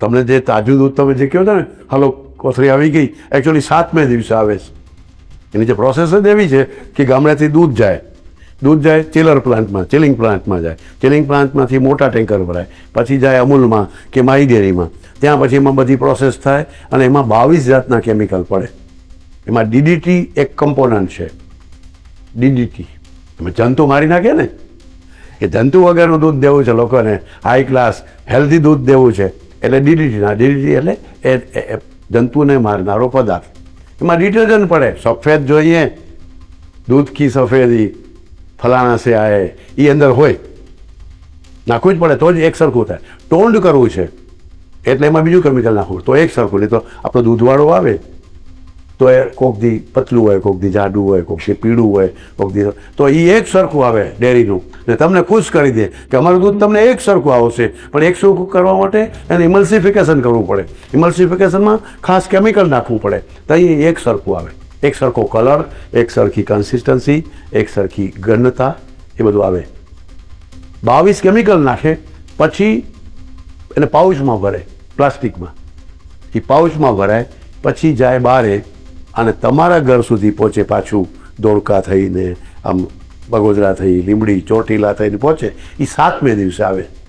તમને જે તાજું દૂધ તમે જે કહો છો ને, હાલો, કોથળી આવી ગઈ. એકચ્યુઅલી સાતમે દિવસે આવે છે. એની જે પ્રોસેસ જ એવી છે કે ગામડેથી દૂધ જાય. દૂધ જાય ચિલર પ્લાન્ટમાં, ચિલિંગ પ્લાન્ટમાં જાય. ચિલિંગ પ્લાન્ટમાંથી મોટા ટેન્કર ભરાય. પછી જાય અમૂલમાં કે માઈ ડેરીમાં ત્યાં પછી એમાં બધી પ્રોસેસ થાય અને એમાં બાવીસ જાતના કેમિકલ પડે. એમાં ડીડીટી એક કમ્પોનન્ટ છે. ડીડીટી એમાં જંતુ મારી નાખે ને? એ જંતુ વગરનું દૂધ દેવું છે લોકોને. હાઈ ક્લાસ હેલ્ધી દૂધ દેવું છે. એટલે ડીડીટી ના ડીડીટી એટલે એ જંતુને મારનારો પદાર્થ. એમાં ડિટર્જન્ટ પડે. સફેદ જોઈએ. દૂધ કી સફેદી, ફલાણા છે આ એ અંદર હોય. નાખવું જ પડે, તો જ એક સરખું થાય. ટોન્ડ કરવું છે. એટલે એમાં બીજું કેમિકલ નાખવું. તો એક સરખું. નહીં તો આપણો દૂધવાળો આવે. તો એ કોક દી પતલું હોય, કોક દી જાડું હોય, કોક દી પીળું હોય, કોક દી તો એ એક સરખું આવે ડેરીનું. ને તમને ખુશ કરી દે કે અમારું દૂધ તમને એક સરખું આવશે. પણ એક સરખું કરવા માટે? એને ઇમલ્સિફિકેશન કરવું પડે. ઇમલ્સિફિકેશનમાં ખાસ કેમિકલ નાખવું પડે. તો એ એક સરખું આવે. એક સરખો કલર એક સરખી કન્સિસ્ટન્સી એક સરખી ઘનતા એ બધું આવે. બાવીસ કેમિકલ નાખે, પછી એને પાઉચમાં ભરે પ્લાસ્ટિકમાં એ પાઉચમાં ભરાય, પછી જાય બારે અને તમારા ઘર સુધી પહોંચે પાછું ધોળકા થઈને, આમ બગોદરા થઈ, લીમડી ચોટીલા થઈને પહોંચે એ સાતમે દિવસે આવે.